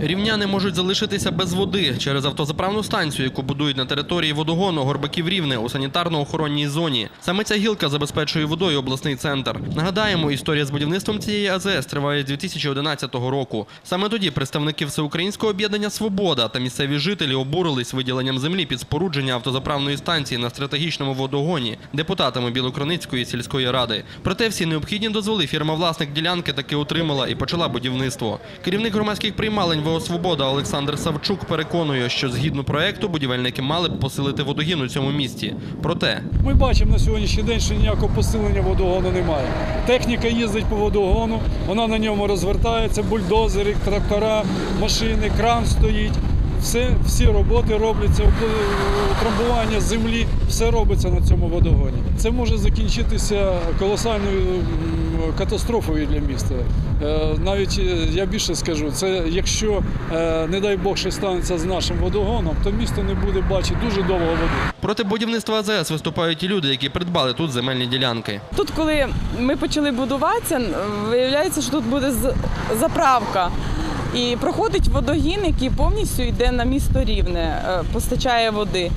Рівняни можуть залишитися без води через автозаправну станцію, яку будують на території водогону Горбаків Рівне у санітарно-охоронній зоні. Саме ця гілка забезпечує водою обласний центр. Нагадаємо, історія з будівництвом цієї АЗС триває з 2011 року. Саме тоді представники Всеукраїнського об'єднання Свобода та місцеві жителі обурились виділенням землі під спорудження автозаправної станції на стратегічному водогоні депутатами Білокроницької сільської ради. Проте всі необхідні дозволи фірма-власник ділянки таки отримала і почала будівництво. Керівник громадських приймалень ВО «Свобода» Олександр Савчук переконує, що згідно проекту будівельники мали б посилити водогін у цьому місті. Проте Ми бачимо на сьогоднішній день, що ніякого посилення водогону немає. Техніка їздить по водогону, вона на ньому розвертається, бульдозери, трактора, машини, кран стоїть. Все, всі роботи робляться, об- трамбування землі, все робиться на цьому водогоні. Це може закінчитися колосальною катастрофою для міста. Е, Навіть е, я більше скажу, це якщо, е, не дай Бог, що станеться з нашим водогоном, то місто не буде бачити дуже довго води. проти будівництва АЗС виступають і люди, які придбали тут земельні ділянки. Тут, коли ми почали будуватися, виявляється, що тут буде заправка. І проходить водогін, який повністю йде на місто рівне, постачає води.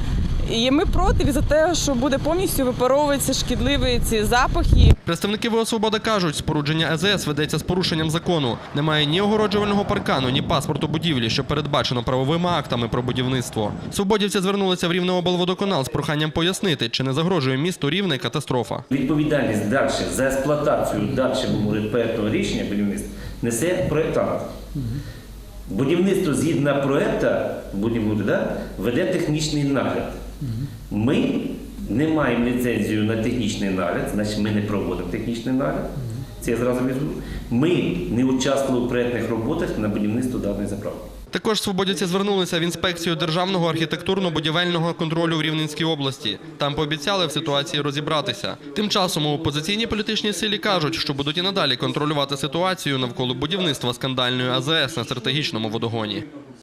І ми проти за те, що буде повністю випаровуватися шкідливі ці запахи. Представники ВО «Свобода» кажуть, спорудження АЗС ведеться з порушенням закону. Немає ні огороджувального паркану, ні паспорту будівлі, що передбачено правовими актами про будівництво. Свободівці звернулися в Рівне облводоканал з проханням пояснити, чи не загрожує місту Рівне катастрофа. Відповідальність далі за експлуатацію далі проєктного рішення будівництва несе проєктант. Будівництво згідно проєкту будівлі, да, веде технічний нагляд. Ми не маємо ліцензію на технічний нагляд, значить ми не проводимо технічний нагляд. Це я зразу візьму. Ми не участвували в проєктних роботах на будівництво даної заправки. Також свободівці звернулися в інспекцію державного архітектурно-будівельного контролю в Рівненській області. Там пообіцяли в ситуації розібратися. Тим часом у опозиційній політичній силі кажуть, що будуть і надалі контролювати ситуацію навколо будівництва скандальної АЗС на стратегічному водогоні.